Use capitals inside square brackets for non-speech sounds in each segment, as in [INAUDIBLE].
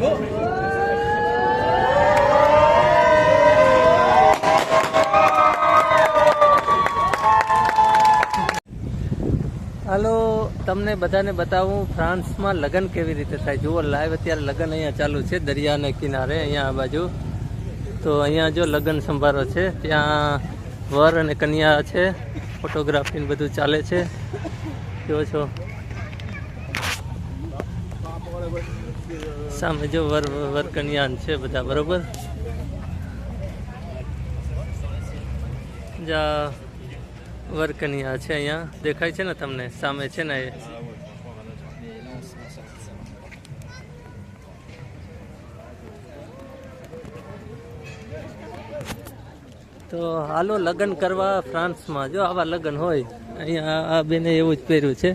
હાલો, તમને બધાને બતાવું ફ્રાન્સમાં લગ્ન કેવી રીતે થાય. જુઓ લાઈવ અત્યારે લગ્ન અહીંયા ચાલુ છે, દરિયાને કિનારે, અહીંયા આ બાજુ. તો અહીંયા જો લગ્ન સંભારો છે, ત્યાં વર અને કન્યા છે ફોટોગ્રાફી બધું ચાલે છે. જો છો? સામે જો વર, વરકન્યાન છે બધા, બરોબર? જા, વરકન્યા છે અહીંયા. દેખાય છે ને તમને? સામે છે ને એ? તો હાલો, લગ્ન કરવા ફ્રાન્સમાં. જો આવા લગ્ન હોય, અહીંયા આ બેને એવું જ પહેર્યું છે.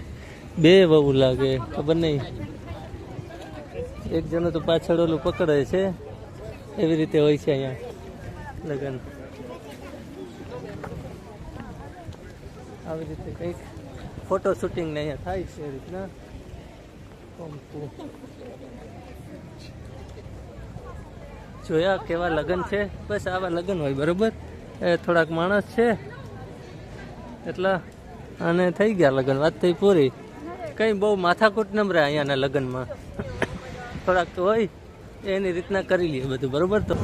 બે વહુ લાગે, ખબર નહીં. એક જણો તો પાછળ ઓલું પકડે છે. એવી રીતે હોય છે અહીંયા લગ્ન. આવી રીતે કંઈક ફોટો શૂટિંગ ને અહીંયા થાય છે એ રીતના. જોયા કેવા લગ્ન છે? બસ આવા લગ્ન હોય, બરોબર? એ થોડાક માણસ છે. એટલા અને થઈ ગયા લગ્ન. વાત થઈ પૂરી. કંઈ બહુ માથાકૂટ નમરે અહીંયાના લગ્નમાં. થોડાક હોય એની રીતના કરી લઈએ બધું બરોબર તો?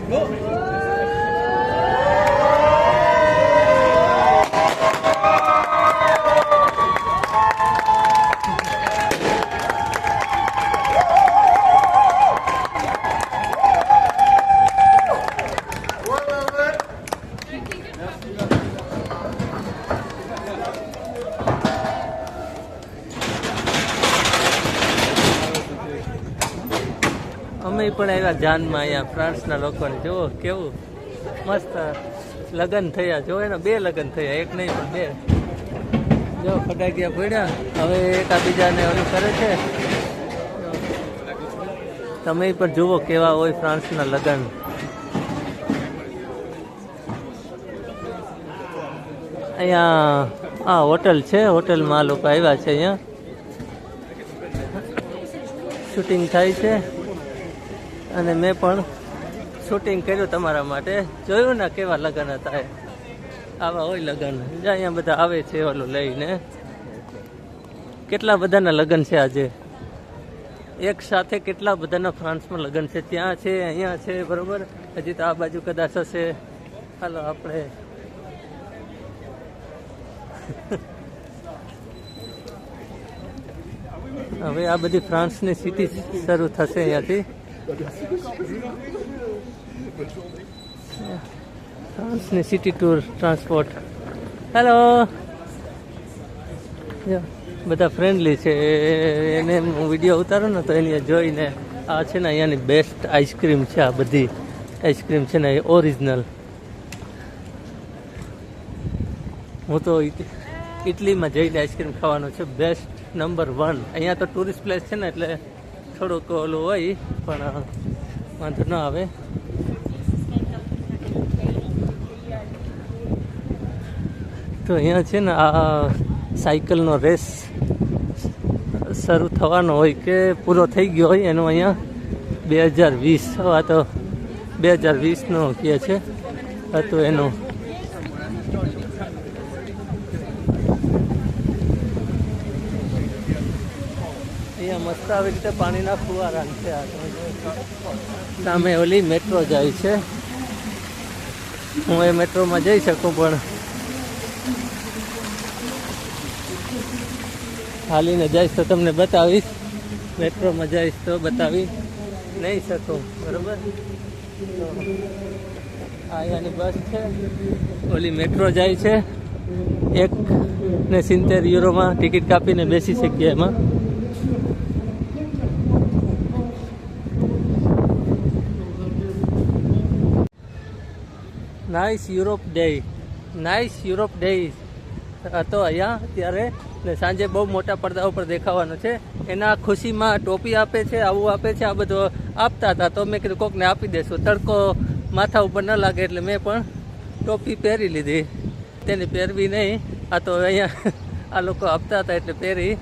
પણ આવ્યા જાનમાં અહીંયા ફ્રાન્સના લોકોને. જુઓ, કેવું મસ્ત લગ્ન થયા. જો એના બે લગ્ન થયા, એક નહીં, પણ બે. જો ફટાકિયા પડ્યા હવે એકાબીજાને ઓલું કરે છે. તમે પણ જુઓ કેવા હોય ફ્રાન્સના લગ્ન. અહીંયા આ હોટલ છે, હોટલમાં લોકો આવ્યા છે અહીંયા. શૂટિંગ થાય છે. અને મેં પણ શૂટિંગ કર્યું તમારા માટે. જોયું ને કેવા લગ્ન હતા એ આવા હોય લગ્ન. જ્યાં અહીંયા બધા આવે છે ઓલું લઈને. કેટલા બધાના લગ્ન છે આજે? એક સાથે કેટલા બધાના ફ્રાન્સમાં લગ્ન છે? ત્યાં છે, અહીંયા છે, બરોબર? હજી તો આ બાજુ કદાચ હશે. હાલો, આપણે. હવે આ બધી ફ્રાન્સની સિટી શરૂ થશે અહીંયાથી. ફ્રાન્સની સિટી ટૂર ટ્રાન્સપોર્ટ હેલો બધા ફ્રેન્ડલી છે. એને હું વીડિયો ઉતારું ને તો એની જોઈને આ છે ને અહીંયાની બેસ્ટ આઈસ્ક્રીમ છે આ બધી આઈસ્ક્રીમ છે ને એ ઓરિજિનલ હું તો ઇટલીમાં જઈને આઈસ્ક્રીમ ખાવાનો છે. બેસ્ટ નંબર વન અહીંયા તો ટુરિસ્ટ પ્લેસ છે ને એટલે થોડુંક ઓલું હોય, પણ વાંધો ન આવે. તો અહીંયા છે ને, આ, સાયકલનો રેસ શરૂ થવાનો હોય કે પૂરો થઈ ગયો હોય, એનો અહીંયા બે હજાર વીસ, આ તો બે હજાર વીસનો કહે છે. હતું એનું મસ્ત આવી રીતે પાણીના ફુવારા છે સામે ઓલી મેટ્રો જાય છે. હું એ મેટ્રોમાં જઈ શકું પણ હાલીને જઈશ તો તમને બતાવીશ. મેટ્રોમાં જઈશ તો બતાવી નહીં શકું, બરોબર? અહીંયાની બસ છે. ઓલી મેટ્રો જાય છે. એક ને સિત્તેર યુરોમાં ટિકિટ કાપીને બેસી શકીએ એમાં. Nice Europe day Nice Europe day હતો અહીંયા ત્યારે ને સાંજે બહુ મોટા પડદા ઉપર દેખાવાનું છે. એના ખુશીમાં ટોપી આપે છે, આવું આપે છે, આ બધું આપતા હતા. તો મેં કીધું કોકને આપી દેશું. તડકો માથા ઉપર ન લાગે એટલે મેં પણ ટોપી પહેરી લીધી. તેની પહેરવી નહીં. આ તો અહીંયા [LAUGHS] આ લોકો આપતા હતા એટલે પહેરી.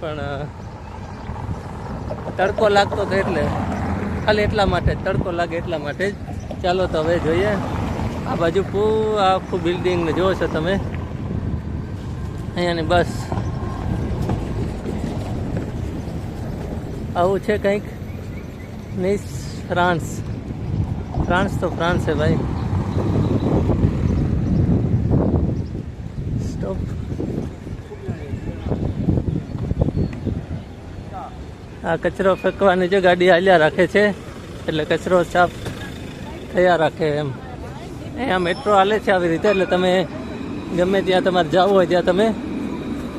પણ તડકો લાગતો હતો એટલે. ખાલી એટલા માટે, તડકો લાગે એટલા માટે જ. ચાલો તો હવે જોઈએ. આ બાજુ આખું બિલ્ડિંગ ને જોવો છો તમે. અહીંયાની બસ. આવું છે કંઈક? Miss France. ફ્રાન્સ તો ફ્રાન્સ છે ભાઈ. સ્ટોપ આ કચરો ફેંકવાની જે ગાડી હાલ્યા રાખે છે, એટલે કચરો સાફ થયા રાખે એમ. અહીંયા મેટ્રો હાલે છે આવી રીતે, એટલે તમે ગમે ત્યાં તમારે જવું હોય ત્યાં તમે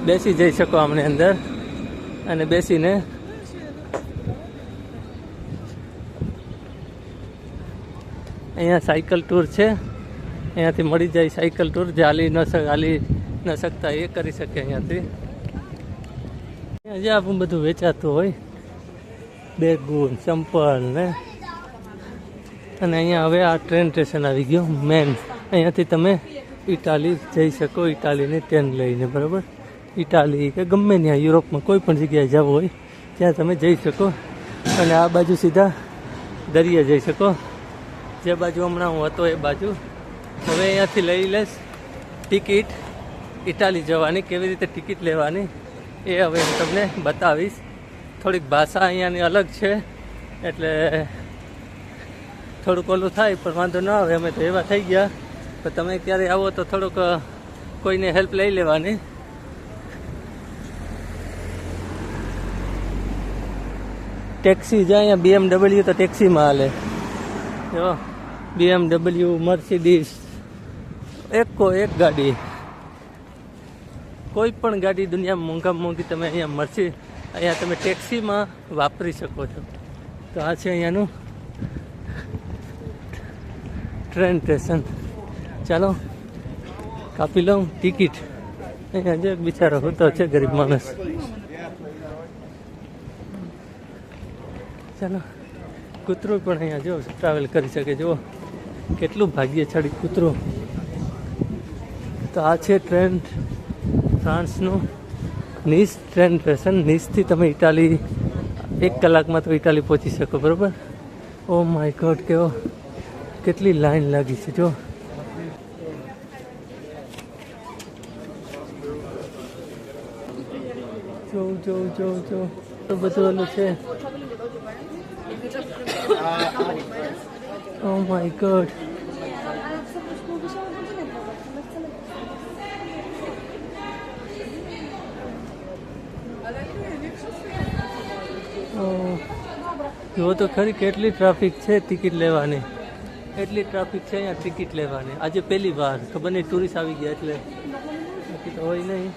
બેસી જઈ શકો આમની અંદર અને બેસીને અહીંયા સાયકલ ટૂર છે. અહીંયાથી મળી જાય સાયકલ ટૂર, જે હાલી ન હાલી ન શકતા એ કરી શકે અહીંયાથી. અહીંયા જે આપણું બધું વેચાતું હોય, બેગુન, ચંપલ ને અને અહીંયા હવે આ ટ્રેન સ્ટેશન આવી ગયું મેન અહીંયાથી તમે ઇટાલી જઈ શકો, ઇટાલીની ટ્રેન લઈને, બરાબર? ઇટાલી કે ગમે ત્યાં, યુરોપમાં કોઈ પણ જગ્યાએ જવું હોય, ત્યાં તમે જઈ શકો. અને આ બાજુ સીધા દરિયા જઈ શકો. જે બાજુ હમણાં હું હતો એ બાજુ. હવે અહીંયાથી લઈ લઈશ ટિકિટ ઇટાલી જવાની, કેવી રીતે ટિકિટ લેવાની એ હવે હું તમને બતાવીશ. થોડીક ભાષા અહીંયાની અલગ છે, એટલે થોડુંક ઓલું થાય, પણ વાંધો ના આવે, અમે તો એવા થઈ ગયા. પણ તમે ક્યારે આવો તો થોડુંક કોઈને હેલ્પ લઈ લેવાની. ટેક્સી જાય અહીંયા બીએમડબલ્યુ તો ટેક્સીમાં હાલે. જો બીએમડબલ્યુ મર્સિડીસ એકો એક ગાડી. કોઈ પણ ગાડી દુનિયામાં મોંઘામાં મોંઘી તમે અહીંયા મળશે અહીંયા તમે ટેક્સીમાં વાપરી શકો છો. તો આ છે અહીંયાનું ટ્રેન સ્ટેશન ચાલો, કાપી લઉં ટિકિટ અહીંયા જે બિચારો હોતો છે ગરીબ માણસ. ચાલો, કૂતરું પણ અહીંયા જો ટ્રાવેલ કરી શકે. જુઓ, કેટલું ભાગ્યશાળી કૂતરું. તો આ છે ટ્રેન ફ્રાન્સનું નીસ ટ્રેન સ્ટેશન નીસથી તમે ઇટાલી, એક કલાકમાં તો ઇટાલી પહોંચી શકો, બરાબર? ઓ માય ગોડ કેવો કેટલી લાઈન લાગી છે, જો. જોઉં જોઉં જોઉં જોઉં તો બધું ઓલું છે. ઓ માય ગોડ જુઓ તો ખરી કેટલી ટ્રાફિક છે ટિકિટ લેવાની. એટલી ટ્રાફિક છે અહીંયા ટિકિટ લેવાની. આજે પહેલી વાર. ખબર નહીં ટુરિસ્ટ આવી ગયા એટલે. તો હોય નહીં.